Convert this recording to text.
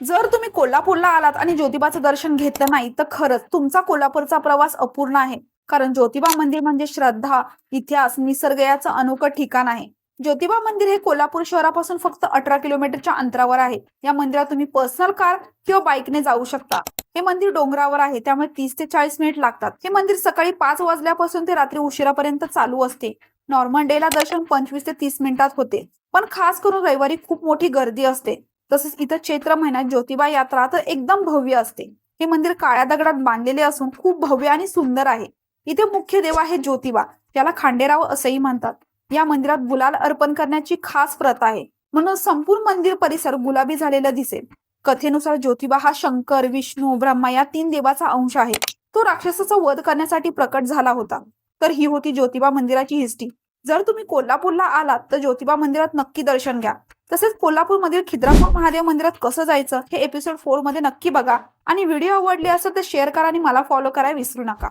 जर तुम्ही कोल्हापूरला आलात आणि ज्योतिबाचं दर्शन घेतलं नाही तर खरंच तुमचा कोल्हापूरचा प्रवास अपूर्ण आहे. कारण ज्योतिबा मंदिर म्हणजे श्रद्धा इतिहास निसर्ग याचं अनोखं ठिकाण आहे. ज्योतिबा मंदिर हे कोल्हापूर शहरापासून फक्त अठरा किलोमीटरच्या अंतरावर आहे. या मंदिरात तुम्ही पर्सनल कार किंवा बाईकने जाऊ शकता. हे मंदिर डोंगरावर आहे त्यामुळे तीस ते चाळीस मिनिट लागतात. हे मंदिर सकाळी पाच वाजल्यापासून ते रात्री उशिरापर्यंत चालू असते. नॉर्मल डेला दर्शन पंचवीस ते तीस मिनिटात होते. पण खास करून रविवारी खूप मोठी गर्दी असते. तसेच इथं चैत्र महिन्यात ज्योतिबा यात्रा तर एकदम भव्य असते. हे मंदिर काळ्या दगडात बांधलेले असून खूप भव्य आणि सुंदर आहे. इथे मुख्य देव आहे ज्योतिबा त्याला खांडेराव असंही म्हणतात. या मंदिरात गुलाल अर्पण करण्याची खास प्रथा आहे. म्हणून संपूर्ण मंदिर परिसर गुलाबी झालेला दिसेल. कथेनुसार ज्योतिबा हा शंकर विष्णू ब्रह्मा या तीन देवाचा अंश आहे. तो राक्षसाचा वध करण्यासाठी प्रकट झाला होता. तर ही होती ज्योतिबा मंदिराची हिस्ट्री. जर तुम्ही कोल्हापूरला आलात तर ज्योतिबा मंदिरात नक्की दर्शन घ्या. तसेच कोल्हापूरमधील खिद्रापूर महादेव मंदिरात कसं जायचं हे एपिसोड फोरमध्ये नक्की बघा. आणि व्हिडिओ आवडले असेल तर शेअर करा आणि मला फॉलो करायला विसरू नका.